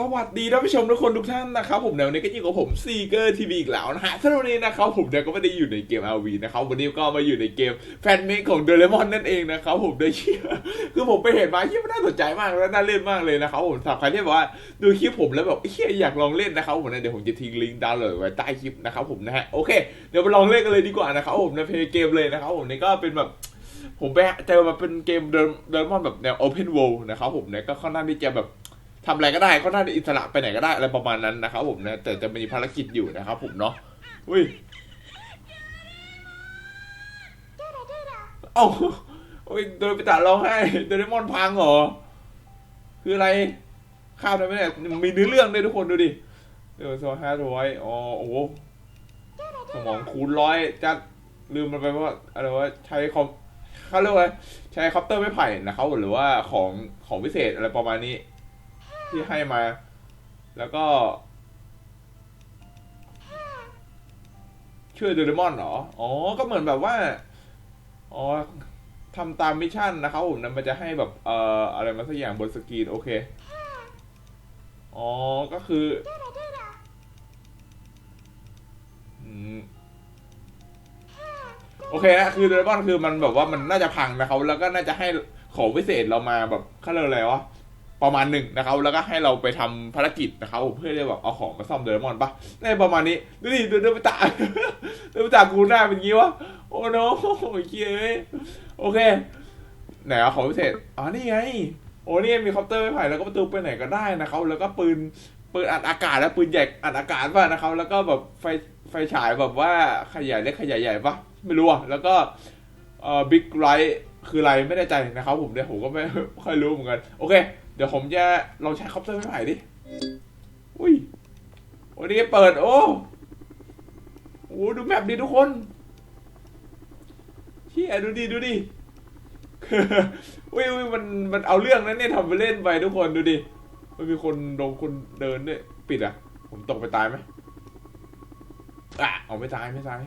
สวัสดีท่านผู้ชมทุกคนทุกท่านนะครับผมเดี๋ยวนี้ก็อยู่กับผมซีเกอร์ทีวีอีกแล้วนะฮะสำหรับวันนี้นะครับผมเดี๋ยวก็ไม่ได้อยู่ในเกม RV นะครับวันนี้ก็มาอยู่ในเกมแฟนเมกของเดเรมอนนั่นเองนะครับผมได้เชื่อคือผมไปเห็นมาเฮียมันน่าสนใจมากและน่าเล่นมากเลยนะครับผมสำหรับใครที่แบบว่าดูคลิปผมแล้วแบบเฮียอยากลองเล่นนะครับผมนะเดี๋ยวผมจะทิ้งลิงก์ดาวน์โหลดไว้ใต้คลิปนะครับผมนะฮะโอเคเดี๋ยวไปลองเล่นกันเลยดีกว่านะครับผมในเพลย์เกมเลยนะครับผมนี่ก็เป็นแบบผมไปเจอมาเป็นเกมเดินเดินมอนแบบแนว Open World นะครับผมเนี่ยก็ค่อนข้างที่จะแบบ ทำอะไรก็ได้ค่อนข้างอิสระไปไหนก็ได้อะไรประมาณนั้นนะครับผมนะแต่จะมีภารกิจอยู่นะครับผมเนาะอุ้ยเอ้าโอ้ยโดนไปตัดร้องไห้โดเรมอนพังเหรอคืออะไรข้าวได้ไหมเนี่ยมีเนื้อเรื่องด้วยทุกคนดูดิเดี๋ยวโซฮาร์ดไว้อ๋อโอ้โหสมองคูณร้อยจะลืมมันไปว่าอะไรว่าใช้คอมเขาเรียกว่าใช้คอปเตอร์ไม้ไผ่นะครับหรือว่าของของพิเศษอะไรประมาณนี้ ที่ให้มา แล้วก็ ช่วยโดเรมอนเหรอ อ๋อ ก็เหมือนแบบว่า อ๋อทำตามมิชชั่นนะครับผมนั้นมันจะให้แบบเอ่ออะไรมาสักอย่างบนสกรีนโอเค อ๋อ ก็คืออืมโอเคนะคือโดเรมอนคือมันแบบว่ามันน่าจะพังนะครับแล้วก็น่าจะให้ของพิเศษเรามาแบบเขาเรียอะไรวะ ประมาณหนึ่งนะครับ แล้วก็ให้เราไปทำภารกิจนะครับเพื่อที่แบบเอาของมาซ่อมโดรมอนปะในประมาณนี้ดูดิดูดูไปตาดูไปตากูหน้าเป็นงี้วะโอ้โนโอ้ยเอ้ยโอเคไหนเอาของพิเศษอ๋อนี่ไงโอ้นี่มีคอปเตอร์ไม้ไผ่แล้วก็ประตูไปไหนก็ได้นะครับ แล้วก็ปืนปืนอัดอากาศและปืนใหญ่อัดอากาศป่ะนะครับ แล้วก็แบบไฟไฟฉายแบบว่าขยายเล็กขยายใหญ่ปะไม่รู้อะแล้วก็เอ่อบิ๊กไรท์คืออะไรไม่แน่ใจนะครับ ผมเนี่ยผมก็ไม่ค่อยรู้เหมือนกันโอเค เดี๋ยวผมจะลองใช้คอปเตอร์ไม้ไผ่ดิ อุ้ยโอ้นี่เปิด โอ้โอ้ดูแมปดิทุกคนเฮียดูดิดูดิอุ้ยอุ้ยมันมันเอาเรื่องนั้นเนี่ยทำไปเล่นไปทุกคนดูดิ มันมีคนโดนคนเดินด้วยปิดอะ ผมตกไปตายไหมอะเอาไม่ตายไม่ตาย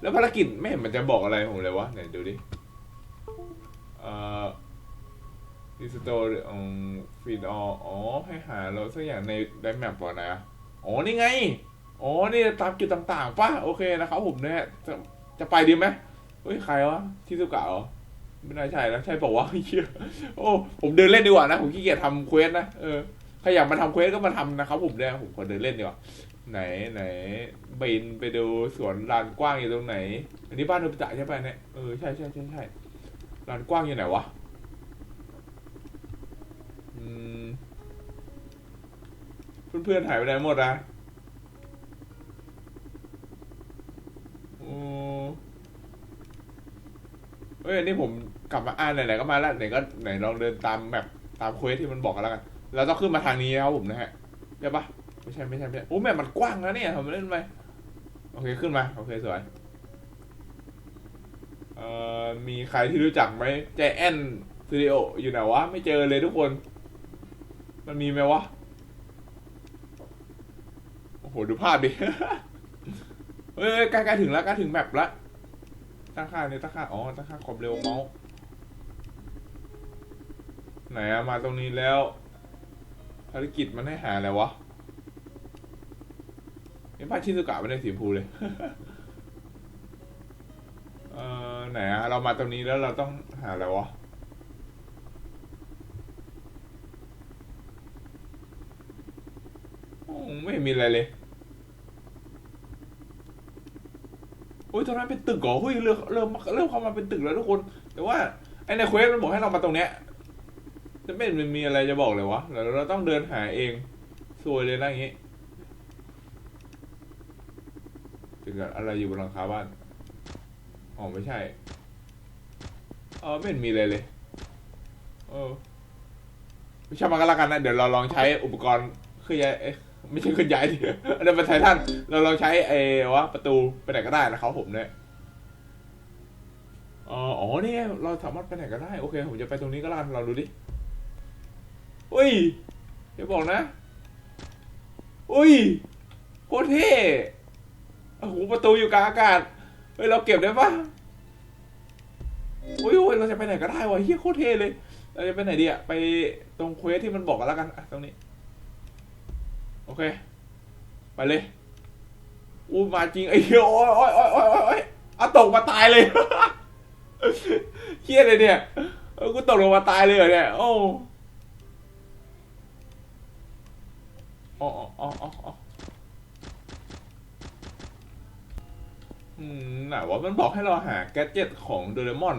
แล้วภารกิจไม่เห็นมันจะบอกอะไรผมเลยวะไหนดูดิ เอ่อ ดิสโตร์อืมฟีดออ๋อ ให้หาเราสักอย่างในในแมปก่อนนะ อ๋อ นี่ไง อ๋อ นี่ตามจุดต่างๆป่ะ โอเคนะครับผมเนี่ยจะจะไปดีไหมเฮ้ย ใครวะ ที่สุกะเหรอ ไม่น่าใช่แล้วใช่เปล่าเหี้ยโอ้ ผมเดินเล่นดีกว่านะ ผมขี้เกียจทำเควสนะ เออ ใครอยากมาทำเควสก็มาทำนะครับผมเนี่ยผมขอเดินเล่นดีกว่า ไหนไหนบินไปดูสวนลานกว้างอยู่ตรงไหน อันนี้บ้านโนบิตะใช่ปะเนี่ย เออ ใช่ใช่ใช่ใช่ลานกว้างอยู่ไหนวะ เพื่อนๆหายไปไหนหมดอะโอ้เอ้ยนี่ผมกลับมาอ่านไหนๆก็มาแล้วไหนก็ไหนลองเดินตามแมปตามเควสที่มันบอกกันแล้วกัน เราต้องขึ้นมาทางนี้ครับผมนะฮะใช่ปะไม่ใช่ไม่ใช่ไม่ใช่โอ้แมปมันกว้างนะเนี่ยทำไมเล่นไปโอเคขึ้นมาโอเคสวยเอ่อมีใครที่รู้จักไหมใจแอนสตูดิโออยู่ไหนวะ ไม่เจอเลยทุกคน มันมีไหมวะ โอ้โห ดูภาพดิเอ้ยใกล้ๆถึงแล้วใกล้ถึงแมปแล้วตั้งค่าเนี่ยตั้งค่า อ๋อ ตั้งค่าความเร็วเมาส์ ไหนอะมาตรงนี้แล้ว ภารกิจมันให้หาอะไรวะนี่พาชิซุกะไม่ได้สีมพูเลย เออไหนอะเรามาตรงนี้แล้วเราต้องหาอะไรวะอื ม่มีอะไรเลย โอ้ยตรงนั้นเป็นตึกเหรอเฮ้ยเริ่มเริ่มเริ่มเข้ามาเป็นตึกแล้วทุกคน แต่ว่าไอในเควสมันบอกให้เรามาตรงเนี้ยจะไม่เห็นมันมีอะไรจะบอกเลยวะเราเราต้องเดินหาเองซวยเลยนะอย่างงี้ถึงกับอะไรอยู่บนหลังคาบ้าน อ๋อไม่ใช่ เออไม่เห็นมีอะไรเลย เออไม่ใช่มันก็แล้วกันนะ เดี๋ยวเราลองใช้อุปกรณ์เคลื่อนย้ายเอ ไม่ใช่คนย้ายดิอันนั้นเป็นไททันเราลองใช้ไอ้วะประตูไปไหนก็ได้นะครับผมเนี่ยอ๋ออ๋อนี่ไงเราสามารถไปไหนก็ได้ โอเค ผมจะไปตรงนี้ก็แล้วกันเราดูดิอุ้ยอย่าบอกนะอุ้ยโคตรเท่โอ้โหประตูอยู่กลางอากาศเฮ้ยเราเก็บได้ปะอุ้ยอุ้ยเราจะไปไหนก็ได้วะเฮียโคตรเท่เลย เราจะไปไหนดีอะไปตรงเควสที่มันบอกกันแล้วกันตรงนี้ อเค ไปเลย อู้มาจริงไอ้เหี้ยโอ้ยโอ้ยโอ้ยโอ้ยโอ้ยอ้ยเอาตกมาตายเลยเครียดเลยเนี่ยกูตกลงมาตายเลยเหรอเนี่ย โอ้อ๋ออ๋ออ๋ออ๋ออ๋ออืมไหนว่ามันบอกให้เราหาแกจ็ตของโดเรมอน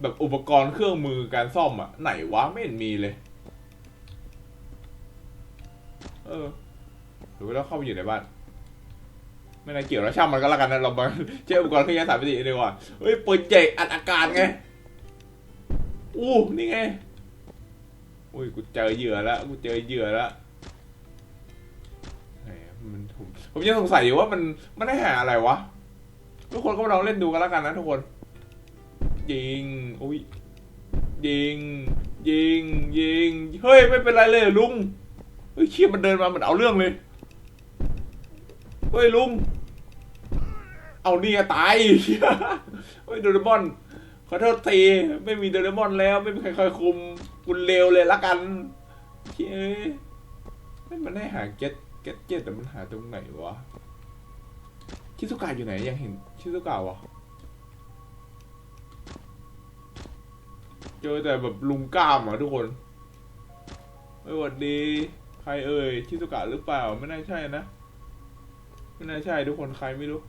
แบบอุปกรณ์เครื่องมือการซ่อมอะไหนวะไม่เห็นมีเลย เออ หรือว่าเราเข้าไปอยู่ในบ้าน ไม่น่าเกี่ยวแล้วช่างมันก็แล้วกันนะเรามาเช็คอุปกรณ์เครื่องยนต์สามมิติดีกว่าเฮ้ยปืนเจกอัดอากาศไง อู้นี่ไง อุ้ยกูเจอเหยื่อแล้วกูเจอเหยื่อแล้วแหมมันผมผมยังสงสัยอยู่ว่ามันมันได้หาอะไรวะ ทุกคนก็มาลองเล่นดูกันแล้วกันนะทุกคน ยิงอุ้ยยิง ยิงยิงเฮ้ยไม่เป็นไรเลยลุง เฮ้ยเชี่ยมันเดินมามันเอาเรื่องเลย เฮ้ยลุง เอาเนี่ยตายเฮ้ยเฮ้ยโดเรมอน ขอโทษทีไม่มีโดเรมอนแล้ว ไม่มีใครคอยคุมคุณเลวเลยละกันเฮ้ยไม่มันได้หาเก็ตเก็ตเจ็ตแต่มันหาตรงไหนวะ ชิซุกะอยู่ไหนยังเห็นชิซุกะวะเจอแต่แบบลุงกล้ามอะทุกคน ไม่หวัดดี ใครเอ่ยชิซุกะหรือเปล่าไม่น่าใช่นะไม่น่าใช่ทุกคนใครไม่รู้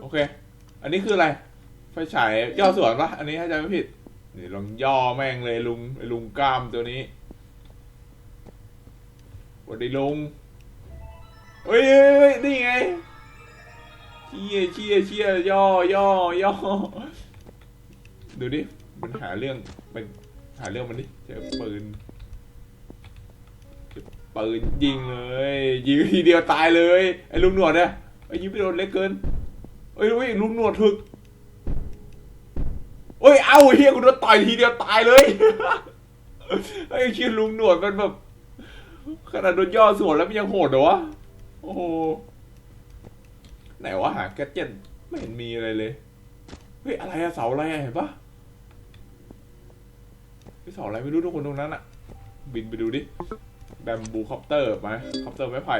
โอเค อันนี้คืออะไร ไฟฉายย่อส่วนปะอันนี้ถ้าจำไม่ผิดนี่ลองย่อแม่งเลยลุงลุงกล้ามตัวนี้สวัสดีลุงเฮ้ยเฮ้ยนี่ไงเชี่ยเชี่ยเชี่ยย่อย่อย่อดูดิมันหาเรื่องมัน หาเรื่องมันดิเจอปืนเจอปืนยิงเลยยิงทีเดียวตายเลยไอ้ลุงหนวดเนี่ยไอ้ยิงไปโดนเล็กเกินเอ้ยเอ้ลุงหนวดถึกเอ้ยเอ้าเฮียกูโดนต่อยทีเดียวตายเลยไอ้เชี่ยลุงหนวดมันแบบขนาดโดนย่อส่วนแล้วมันยังโหดเหรอวะโอ้โหไหนวะหาแกดเจ็ตไม่เห็นมีอะไรเลยเฮ้ยอะไรอะเสาอะไรอะเห็นปะ เฮ้ยเสาอะไรไม่รู้ทุกคนตรงนั้นอะบินไปดูดิแบมบูคอปเตอร์ไหมคอปเตอร์ไม้ไผ่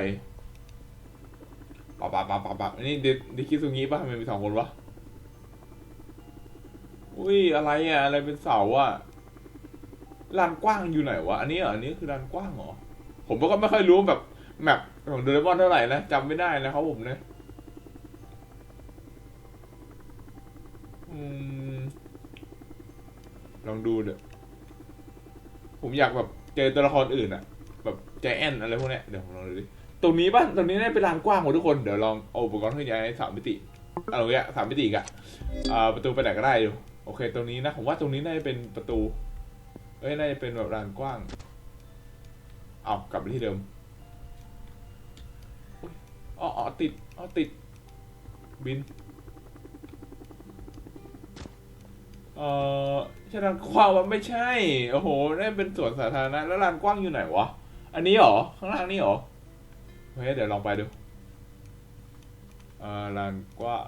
ปับปับปับปับปับอันนี้เดดิคิซุงิปะทำไมมีสองคนวะอุ้ยอะไรอะอะไรเป็นเสาอะลานกว้างอยู่ไหนวะอันนี้เหรออันนี้คือลานกว้างเหรอผมก็ไม่ค่อยรู้แบบแมปของโดเรมอนเท่าไหร่นะจำไม่ได้นะครับผมเนี่ยลองดูเดี๋ยว ผมอยากแบบเจอตัวละครอื่นอะแบบใจแอนอะไรพวกเนี้ยเดี๋ยวผมลองดูดิตรงนี้ป่ะตรงนี้น่าจะเป็นลานกว้างกว่าทุกคนเดี๋ยวลองเอาอุปกรณ์เครื่องย้ายสามมิติอะไรเงี้ยสามมิติอีกอะอ่าประตูไปไหนก็ได้อยู่โอเค ตรงนี้นะผมว่าตรงนี้น่าจะเป็นประตูเอ้ยน่าจะเป็นแบบลานกว้างเอากลับไปที่เดิมอ๋อติดอ๋อติดบินเออ ใช่ลานกว้างวะไม่ใช่ โอ้โหนั่นเป็นสวนสาธารณะแล้วลานกว้างอยู่ไหนวะ อันนี้หรอ ข้างล่างนี่หรอ เฮ้ย เดี๋ยวลองไปดูเออลานกว้าง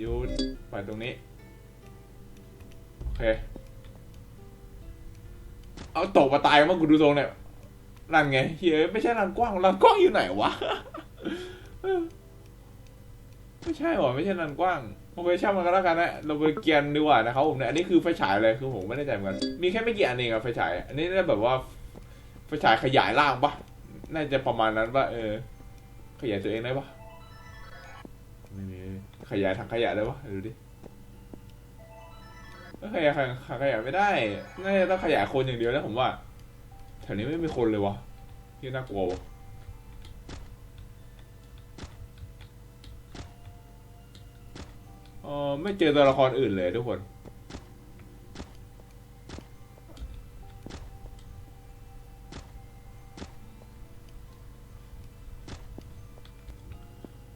ยูดไปตรงนี้ โอเค เอาตกมาตายมั้งกูดูทรงเนี่ยนั่นไงเฮ้ยไม่ใช่ลานกว้างลานกว้างอยู่ไหนวะ ไม่ใช่หรอ ไม่ใช่ลานกว้าง โอเคช่างมันก็แล้วกันนะเราไปเกียนดีกว่านะครับผมเนี่ยอันนี้คือไฟฉายเลยคือผมไม่แน่ใจเหมือนกันมีแค่ไม่กี่อันเองอะไฟฉาย อันนี้น่าแบบว่าไฟฉายขยายล่างปะน่าจะประมาณนั้นปะเออ ขยายตัวเองได้ปะไม่มีขยายถังขยะได้ปะดูดิก็ขยายถังขยะไม่ได้น่าจะต้องขยายคนอย่างเดียวนะผมว่าแถวนี้ไม่มีคนเลยวะที่น่ากลัววะ ออไม่เจอตัวละครอื่นเลยทุกคน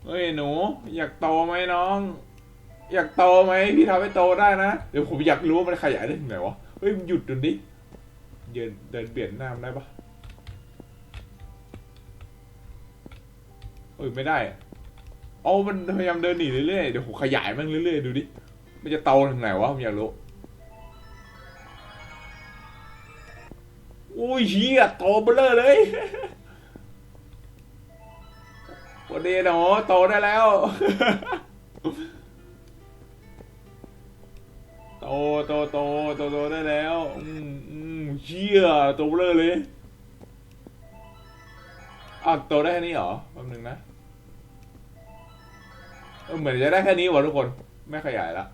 เฮ้ยหนู อยากโตไหมน้อง อยากโตไหมพี่ทำให้โตได้นะ เดี๋ยวผมอยากรู้ว่ามันขยายได้ถึงไหนวะ เฮ้ยหยุดดูดิเดินเดินเบียดหน้ามันได้ปะเอ้ยไม่ได้ เอามันพยายามเดินหนีเรื่อยๆ เดี๋ยวผมขยายมันเรื่อยๆ ดูดิ มันจะโตถึงไหนวะผมอยากรู้อุ้ยเฮียโตเบลเลอเลยวันนี้หนูโตได้แล้ว โตโตโตโตโตได้แล้ว อืมอืมเชี่ยโตเบลอเลยอ้าวโตได้แค่นี้เหรอแป๊บนึงนะ เหมือนจะได้แค่นี้วะทุกคน ไม่ขยายละ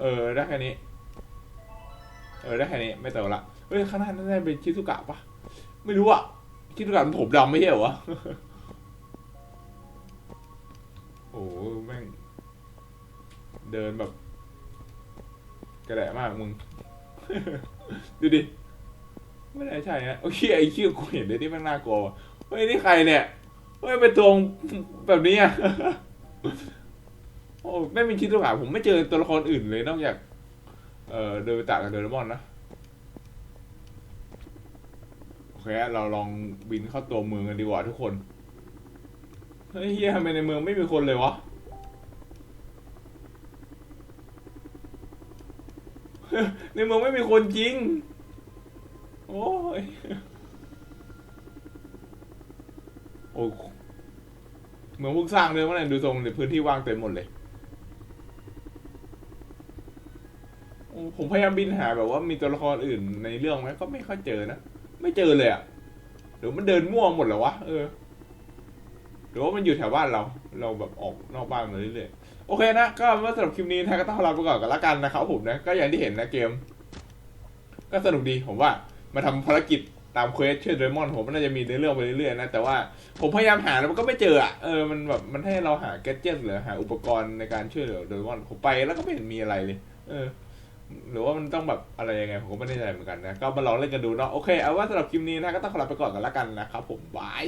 เออได้แค่นี้ เออได้แค่นี้ไม่โตละ เฮ้ยข้างหน้านั่นได้เป็นชิซุกะปะไม่รู้อะชิซุกะมันผมดำไม่ใช่เหรอวะโอ้โหแม่ง เดินแบบ กระแดะมากมึง ดูดิ ไม่ได้ใช่ฮะโอเคไอ้ชื่อกูเห็นเลยที่แม่งน่ากลัวเฮ้ยนี่ใครเนี่ย เฮ้ยเป็นตัวแบบนี้อะโอ้ไม่เป็นชิตุกะผมไม่เจอตัวละครอื่นเลยนอกจาก เอ่อเดวิตะกับเดเรมอนนะโอเคเราลองบินเข้าตัวเมืองกันดีกว่าทุกคนเฮ้ยเฮียทำไมในเมืองไม่มีคนเลยวะในเมืองไม่มีคนจริง โอ้ย โอ้เมืองพิ่งสร้างเลยว่าไหนดูทรงในพื้นที่ว่างเต็มหมดเลยผมพยายามบินหาแบบว่ามีตัวละครอื่นในเรื่องไหมก็ไม่ค่อยเจอนะ ไม่เจอเลยอะ่ะหรือมันเดินมั่วหมดเหรอวะเออหรือว่ามันอยู่แถวบ้านเรา เราแบบออกนอกบ้านมาเรื่อยๆโอเคนะ ก็ว่าสำหรับคลิปนี้นะก็ต้องลาไปก่อนกันละกันนะครับผมนะ ก็อย่างที่เห็นนะเกม ก็สนุกดีผมว่ามาทำภารกิจ ตามเควสช่วยเดรมอนผมมันน่าจะมีในเรื่องไปเรื่อยๆนะ แต่ว่าผมพยายามหาแล้วมันก็ไม่เจออะเออมันแบบมันให้เราหาแกดเจิตหรือหาอุปกรณ์ในการช่วยเหลือเดรมอนผมไปแล้วก็ไม่เห็นมีอะไรเลย เออ หรือว่ามันต้องแบบอะไรยังไงผมก็ไม่แน่ใจเหมือนกันนะ ก็มาลองเล่นกันดูเนาะโอเคเอาว่าสำหรับคลิปนี้นะก็ต้องขอลาไปก่อนกันละกันนะครับผมบาย